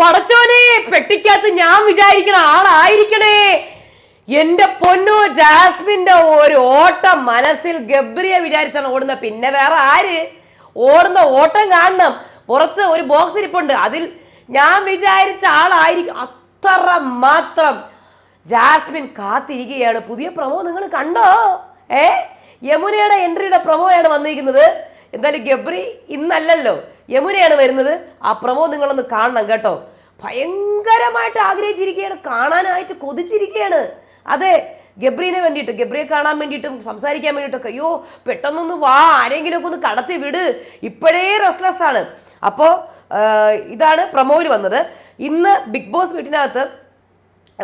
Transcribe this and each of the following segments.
പടച്ചോനെ പെട്ടിക്കകത്ത് ഞാൻ വിചാരിക്കണ ആളായിരിക്കണേ. എന്റെ പൊന്നു ജാസ്മിന്റെ ഒരു ഓട്ടം മനസ്സിൽ ഗബ്രിയെ വിചാരിച്ചാണ് ഓടുന്നത്. പിന്നെ വേറെ ആര്? ഓടുന്ന ഓട്ടം കാണണം. പുറത്ത് ഒരു ബോക്സ് ഇരിപ്പുണ്ട്. അതിൽ ഞാൻ വിചാരിച്ച ആളായിരിക്കും. അത്ര മാത്രം ജാസ്മിൻ കാത്തിരിക്കുകയാണ്. പുതിയ പ്രമോ നിങ്ങൾ കണ്ടോ? ഏ? യമുനയുടെ എൻട്രിയുടെ പ്രമോയാണ് വന്നിരിക്കുന്നത്. എന്തായാലും ഗബ്രി ഇന്നല്ലല്ലോ. യമുനയാണ് വരുന്നത്. ആ പ്രമോ നിങ്ങളൊന്ന് കാണണം കേട്ടോ. ഭയങ്കരമായിട്ട് ആഗ്രഹിച്ചിരിക്കുകയാണ് കാണാനായിട്ട് കൊതിച്ചിരിക്കുകയാണ്. അതെ ഗബ്രീനെ വേണ്ടിയിട്ട് ഗബ്രിയെ കാണാൻ വേണ്ടിയിട്ടും സംസാരിക്കാൻ വേണ്ടിയിട്ടൊക്കെ അയ്യോ പെട്ടെന്നൊന്ന് വാ ആരെങ്കിലുമൊക്കെ ഒന്ന് കടത്തി വിട്. ഇപ്പോഴേ റെസ്ലെസ് ആണ്. അപ്പോൾ ഇതാണ് പ്രമോയിൽ വന്നത്. ഇന്ന് ബിഗ് ബോസ് വീട്ടിനകത്ത്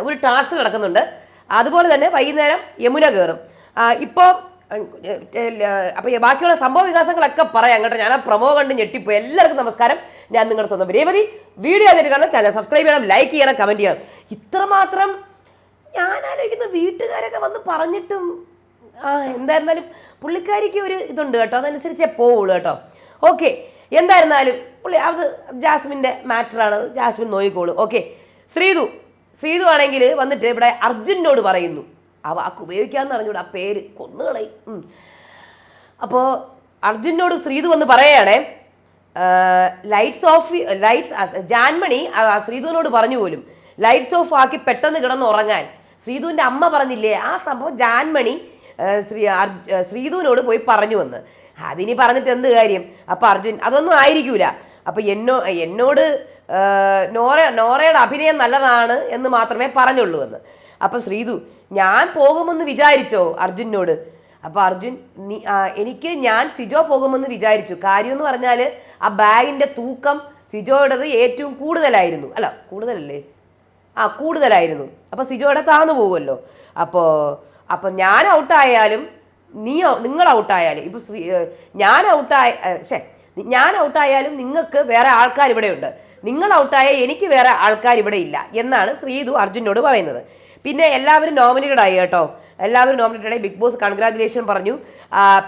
ഒരു ടാസ്ക് നടക്കുന്നുണ്ട്. അതുപോലെ തന്നെ വൈകുന്നേരം യമുന കയറും. ഇപ്പോൾ അപ്പോൾ ബാക്കിയുള്ള സംഭവ വികാസങ്ങളൊക്കെ പറയാം കേട്ടോ. ഞാൻ ആ പ്രമോ കണ്ട് ഞെട്ടിപ്പോയി. എല്ലാവർക്കും നമസ്കാരം. ഞാൻ നിങ്ങളുടെ സ്വന്തം രേവതി. വീഡിയോ അതിന് ചാനൽ സബ്സ്ക്രൈബ് ചെയ്യണം ലൈക്ക് ചെയ്യണം കമന്റ് ചെയ്യണം. ഇത്രമാത്രം ഞാൻ ആലോചിക്കുന്ന വീട്ടുകാരൊക്കെ വന്ന് പറഞ്ഞിട്ടും ആ എന്തായിരുന്നാലും പുള്ളിക്കാരിക്ക് ഒരു ഇതുണ്ട് കേട്ടോ അതനുസരിച്ചേ പോവുള്ളൂ കേട്ടോ. ഓക്കെ എന്തായിരുന്നാലും പുള്ളി അത് ജാസ്മിന്റെ മാറ്ററാണ് ജാസ്മിൻ നോയിക്കോളൂ ഓക്കെ ശ്രീതു ശ്രീതു ആണെങ്കിൽ വന്നിട്ട് ഇവിടെ അർജുനോട് പറയുന്നു. ആ വാക്ക് ഉപയോഗിക്കാമെന്ന് അറിഞ്ഞൂടെ ആ പേര് കൊന്നുകളയും. അപ്പോൾ അർജുനോട് ശ്രീതു വന്ന് പറയുകയാണേ ലൈറ്റ്സ് ഓഫ് ലൈറ്റ്സ് ജാൻമണി ആ, ശ്രീതുവിനോട് പറഞ്ഞു പോലും ലൈറ്റ്സ് ഓഫ് ആക്കി പെട്ടെന്ന് കിടന്ന് ഉറങ്ങാൻ ശ്രീതുവിന്റെ അമ്മ പറഞ്ഞില്ലേ ആ സംഭവം ജാൻമണി ശ്രീ ശ്രീതുവിനോട് പോയി പറഞ്ഞു വന്ന്. അതിനി പറഞ്ഞിട്ട് എന്ത് കാര്യം? അപ്പോൾ അർജുൻ അതൊന്നും ആയിരിക്കൂല. അപ്പോൾ എന്നോ എന്നോട് നോറ നോറയുടെ അഭിനയം നല്ലതാണ് എന്ന് മാത്രമേ പറഞ്ഞുള്ളൂ എന്ന്. അപ്പം ശ്രീധു ഞാൻ പോകുമെന്ന് വിചാരിച്ചോ അർജുനോട്? അപ്പോൾ അർജുൻ എനിക്ക് ഞാൻ സിജോ പോകുമെന്ന് വിചാരിച്ചു. കാര്യം എന്ന് പറഞ്ഞാൽ ആ ബാഗിന്റെ തൂക്കം സിജോയുടേത് ഏറ്റവും കൂടുതലായിരുന്നു. അല്ല കൂടുതലല്ലേ? ആ കൂടുതലായിരുന്നു. അപ്പോൾ സിജോയുടെ താന്നു പോകുമല്ലോ അപ്പോൾ അപ്പോൾ ഞാൻ ഔട്ടായാലും നീ നിങ്ങൾ ഔട്ടായാലും ഇപ്പോൾ ഞാൻ ഔട്ടായ സേ ഞാൻ ഔട്ടായാലും നിങ്ങൾക്ക് വേറെ ആൾക്കാർ ഇവിടെയുണ്ട് നിങ്ങൾ ഔട്ടായ എനിക്ക് വേറെ ആൾക്കാർ ഇവിടെ ഇല്ല എന്നാണ് ശ്രീതു അർജുനോട് പറയുന്നത്. പിന്നെ എല്ലാവരും നോമിനേറ്റഡ് ആയി കേട്ടോ. എല്ലാവരും നോമിനേറ്റഡ് ആയി. ബിഗ് ബോസ് കൺഗ്രാറ്റുലേഷൻ പറഞ്ഞു.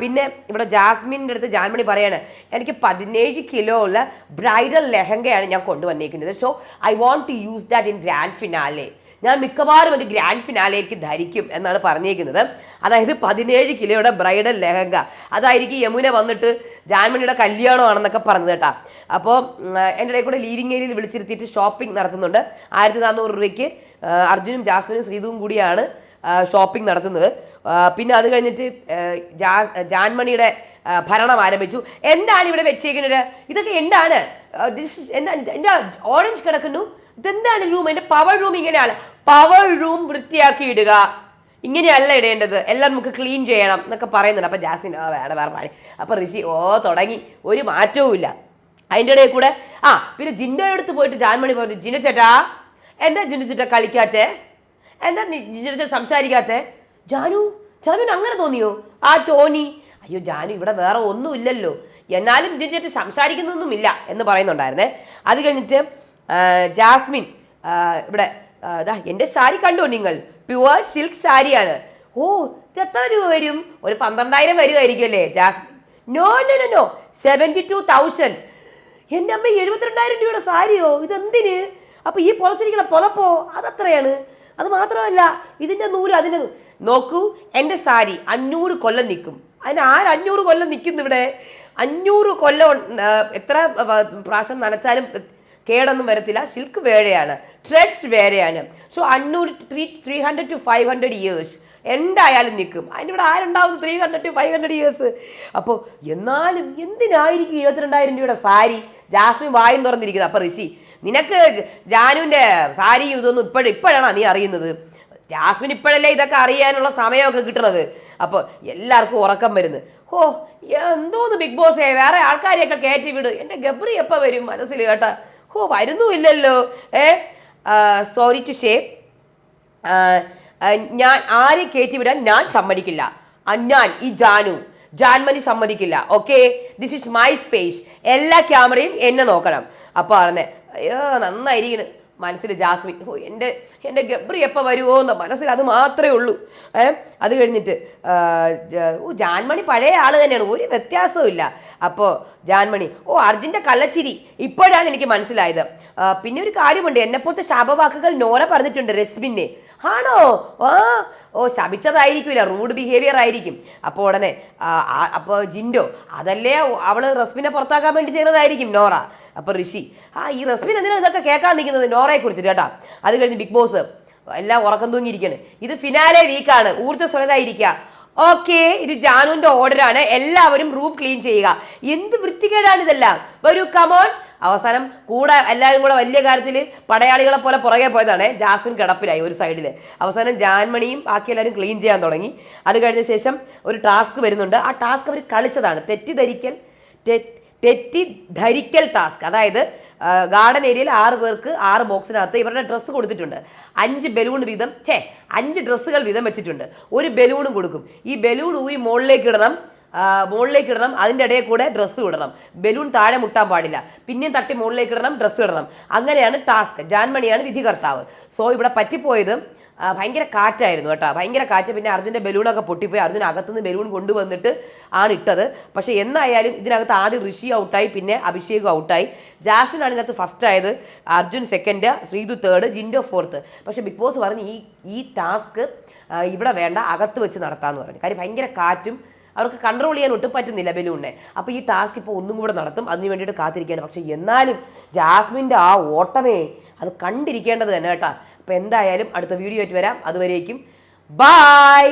പിന്നെ ഇവിടെ ജാസ്മിന്റെ അടുത്ത് ജാൻമണി പറയാണ് എനിക്ക് പതിനേഴ് കിലോ ഉള്ള ബ്രൈഡൽ ലെഹങ്കയാണ് ഞാൻ കൊണ്ടുവന്നേക്കുന്നത്. So I want to use that in grand finale ഞാൻ മിക്കവാറും അത് ഗ്രാൻഡ് ഫിനാലേക്ക് ധരിക്കും എന്നാണ് പറഞ്ഞേക്കുന്നത്. അതായത് പതിനേഴ് കിലോയുടെ ബ്രൈഡൽ ലെഹങ്ക. അതായിരിക്കും യമുന വന്നിട്ട് ജാൻമണിയുടെ കല്യാണമാണെന്നൊക്കെ പറഞ്ഞത് കേട്ടാ. അപ്പോൾ എന്റെ ഇടയിൽ കൂടെ ലീവിംഗ് ഏരിയയിൽ വിളിച്ചിരുത്തിയിട്ട് ഷോപ്പിംഗ് നടത്തുന്നുണ്ട്. ആയിരത്തി നാനൂറ് രൂപയ്ക്ക് അർജുനും ജാസ്മിനും ശ്രീതുവും കൂടിയാണ് ഷോപ്പിംഗ് നടത്തുന്നത്. പിന്നെ അത് കഴിഞ്ഞിട്ട് ജാ ജാൻമണിയുടെ ഭരണം ആരംഭിച്ചു. എന്താണ് ഇവിടെ വെച്ചേക്കുന്നത്? ഇതൊക്കെ എന്താണ്? എന്താണ് എന്റെ ഓറഞ്ച് കിടക്കുന്നു? ഇതെന്താണ് റൂം എന്റെ പവർ റൂം ഇങ്ങനെയാണ്. പവർ റൂം വൃത്തിയാക്കി ഇടുക ഇങ്ങനെയല്ല ഇടേണ്ടത്. എല്ലാം നമുക്ക് ക്ലീൻ ചെയ്യണം എന്നൊക്കെ പറയുന്നുണ്ട്. അപ്പം ജാസ്മിൻ ആ വേണം വേറെ പാടി അപ്പം ഋഷി ഓ തുടങ്ങി. ഒരു മാറ്റവും ഇല്ല അതിന്റെ ഇടയിൽ കൂടെ ആ പിന്നെ ജിന്റെ അടുത്ത് പോയിട്ട് ജാൻമണി പറഞ്ഞു ജിന ചേട്ടാ എന്താ ജിന്ന ചേട്ടാ കളിക്കാത്തെ? എന്താ ജിന്ന ചേട്ടാ സംസാരിക്കാത്തെ? ജാനു ജാനുവിന് അങ്ങനെ തോന്നിയോ? ആ ടോണി. അയ്യോ ജാനു ഇവിടെ വേറെ ഒന്നും ഇല്ലല്ലോ. എന്നാലും ജിന്ന ചേട്ടൻ സംസാരിക്കുന്നൊന്നുമില്ല എന്ന് പറയുന്നുണ്ടായിരുന്നേ. അത് കഴിഞ്ഞിട്ട് ജാസ്മിൻ ഇവിടെ അതാ എന്റെ സാരി കണ്ടോ നിങ്ങൾ? പ്യുവർ സിൽക്ക് സാരിയാണ്. ഓ ഇത് എത്ര രൂപ വരും? ഒരു പന്ത്രണ്ടായിരം വരുമായിരിക്കും അല്ലേ Jasmine? No no no no. Seventy two thousand. എന്റെ അമ്മ എഴുപത്തിരണ്ടായിരം രൂപയുടെ സാരിയോ? ഇതെന്തിന്? അപ്പോൾ ഈ പൊളച്ചിരിക്കുന്ന പുതപ്പോ അതത്രയാണ്. അത് മാത്രമല്ല ഇതിന്റെ നൂൽ അതിന്റെ നോക്കൂ എന്റെ സാരി അഞ്ഞൂറ് കൊല്ലം നിൽക്കും. അതിന് ആര് അഞ്ഞൂറ് കൊല്ലം നിൽക്കുന്നു ഇവിടെ? അഞ്ഞൂറ് കൊല്ലം എത്ര പ്രാവശ്യം നനച്ചാലും കേടൊന്നും വരത്തില്ല. സിൽക്ക് വേറെയാണ് ത്രെഡ്സ് വേറെയാണ്. സോ അഞ്ഞൂറ് three three hundred two five hundred years എന്തായാലും നിൽക്കും. അതിനിവിടെ ആരുണ്ടാവും three hundred five hundred years അപ്പോൾ എന്നാലും എന്തിനായിരിക്കും ഇരുപത്തിരണ്ടായിരം രൂപയുടെ സാരി? ജാസ്മിൻ വായും തുറന്നിരിക്കുന്നത് അപ്പോൾ ഋഷി നിനക്ക് ജാനുവിന്റെ സാരിയും ഇതൊന്നും ഇപ്പോഴും ഇപ്പോഴാണോ നീ അറിയുന്നത്? ജാസ്മിൻ ഇപ്പോഴല്ലേ ഇതൊക്കെ അറിയാനുള്ള സമയമൊക്കെ കിട്ടണത്? അപ്പോൾ എല്ലാവർക്കും ഉറക്കം വരുന്നു. ഓ എന്തോന്ന് ബിഗ് ബോസേ? വേറെ ആൾക്കാരെയൊക്കെ കയറ്റി വിട്. എന്റെ ഗബ്രി എപ്പോൾ വരും മനസ്സിൽ കേട്ടാ? ഓ വരുന്നുമില്ലല്ലോ. ഏ? സോറി ടു ഷേ ഞാൻ ആരെ കയറ്റി വിടാൻ ഞാൻ സമ്മതിക്കില്ല. അന്നാൻ ഈ ജാനു. ജാൻമണി സമ്മതിക്കില്ല. Okay? This is my space എല്ലാ ക്യാമറയും എന്നെ നോക്കണം. അപ്പോൾ പറഞ്ഞേ അയ്യോ നന്നായിരിക്കുന്നു മനസ്സിൽ ജാസ്മിൻ ഓ എന്റെ എന്റെ ഗബ്രി എപ്പോൾ വരുമോ എന്ന് മനസ്സിൽ അത് മാത്രമേ ഉള്ളൂ. ഏ അത് കഴിഞ്ഞിട്ട് ഓ ജാൻമണി പഴയ ആൾ തന്നെയാണ്. ഒരു വ്യത്യാസവും ഇല്ല. അപ്പോൾ ജാൻമണി ഓ അർജുന്റെ കള്ളച്ചിരി. ഇപ്പോഴാണ് എനിക്ക് മനസ്സിലായത്. പിന്നെ ഒരു കാര്യമുണ്ട്. എന്നെപ്പോലത്തെ ശാപവാക്കുകൾ നോര പറഞ്ഞിട്ടുണ്ട് രശ്മിനെ. ആണോ? ആ ഓ ശപിച്ചതായിരിക്കില്ല റൂഡ് ബിഹേവിയർ ആയിരിക്കും. അപ്പോൾ ഉടനെ അപ്പോൾ ജിൻഡോ അതല്ലേ അവൾ റസ്മിനെ പുറത്താക്കാൻ വേണ്ടി ചെയ്യുന്നതായിരിക്കും നോറ. അപ്പോൾ ഋഷി ആ ഈ റസ്മിൻ എന്തിനാണ് ഇതൊക്കെ കേൾക്കാൻ നിൽക്കുന്നത്? നോറയെ കുറിച്ചിട്ട് കേട്ടാ. അത് കഴിഞ്ഞ് ബിഗ് ബോസ് എല്ലാം ഉറക്കം തൂങ്ങിയിരിക്കുകയാണ് ഇത് ഫിനാലെ വീക്കാണ് ഊർജസ്വലതായിരിക്കുക ഓക്കെ ഇത് ജാനുവിന്റെ ഓർഡറാണ് എല്ലാവരും റൂം ക്ലീൻ ചെയ്യുക. എന്ത് വൃത്തികേടാണ് ഇതെല്ലാം? വരൂ കമോൺ അവസാനം കൂടെ എല്ലാവരും കൂടെ വലിയ കാര്യത്തിൽ പടയാളികളെ പോലെ പുറകെ പോയതാണ് ജാസ്മിൻ കിടപ്പിലായി ഒരു സൈഡിൽ അവസാനം ജാൻമണിയും ബാക്കി എല്ലാവരും ക്ലീൻ ചെയ്യാൻ തുടങ്ങി. അത് കഴിഞ്ഞ ശേഷം ഒരു ടാസ്ക് വരുന്നുണ്ട്. ആ ടാസ്ക് അവർ കളിച്ചതാണ്. തെറ്റിദ്ധരിക്കൽ തെറ്റിദ്ധരിക്കൽ ടാസ്ക് അതായത് ഗാർഡൻ ഏരിയയിൽ ആറ് പേർക്ക് ആറ് ബോക്സിനകത്ത് ഇവരുടെ ഡ്രസ്സ് കൊടുത്തിട്ടുണ്ട്. അഞ്ച് ബലൂൺ വീതം ഛേ അഞ്ച് ഡ്രസ്സുകൾ വീതം വെച്ചിട്ടുണ്ട്. ഒരു ബലൂണും കൊടുക്കും. ഈ ബലൂൺ ഊരി മുകളിലേക്ക് ഇടണം. മുകളിലേക്ക് ഇടണം അതിന്റെ ഇടയിൽ കൂടെ ഡ്രസ്സ് ഇടണം. ബലൂൺ താഴെ മുട്ടാൻ പാടില്ല. പിന്നെയും തട്ടി മുകളിലേക്ക് ഇടണം ഡ്രസ്സ് ഇടണം. അങ്ങനെയാണ് ടാസ്ക് ജാൻമണിയാണ് വിധികർത്താവ്. സോ ഇവിടെ പറ്റിപ്പോയത് ഭയങ്കര കാറ്റായിരുന്നു കേട്ടോ. ഭയങ്കര കാറ്റ്. പിന്നെ അർജുന്റെ ബലൂണൊക്കെ പൊട്ടിപ്പോയി. അർജുൻ അകത്തുനിന്ന് ബലൂൺ കൊണ്ടുവന്നിട്ട് ആണ് ഇട്ടത്. പക്ഷേ എന്നായാലും ഇതിനകത്ത് ആദ്യം ഋഷി ഔട്ടായി പിന്നെ അഭിഷേകും ഔട്ടായി. ജാസ്മിൻ ആണ് ഇതിനകത്ത് ഫസ്റ്റ് ആയത്. Arjun second Sreethu third Jinto fourth പക്ഷേ ബിഗ് ബോസ് പറഞ്ഞ് ഈ ഈ ടാസ്ക് ഇവിടെ വേണ്ട അകത്ത് വെച്ച് നടത്താമെന്ന് പറഞ്ഞു. കാര്യം ഭയങ്കര കാറ്റും അവർക്ക് കൺട്രോൾ ചെയ്യാൻ ഒട്ടും പറ്റുന്നില്ല ബലൂണിനെ. അപ്പോൾ ഈ ടാസ്ക് ഇപ്പോൾ ഒന്നും കൂടെ നടത്തും. അതിന് വേണ്ടിയിട്ട് കാത്തിരിക്കുകയാണ്. പക്ഷേ എന്നാലും ജാസ്മിന്റെ ആ ഓട്ടമേ അത് കണ്ടിരിക്കേണ്ടത് തന്നെ കേട്ടോ. അപ്പോൾ എന്തായാലും അടുത്ത വീഡിയോ ആയിട്ട് വരാം. അതുവരേക്കും. ബായ്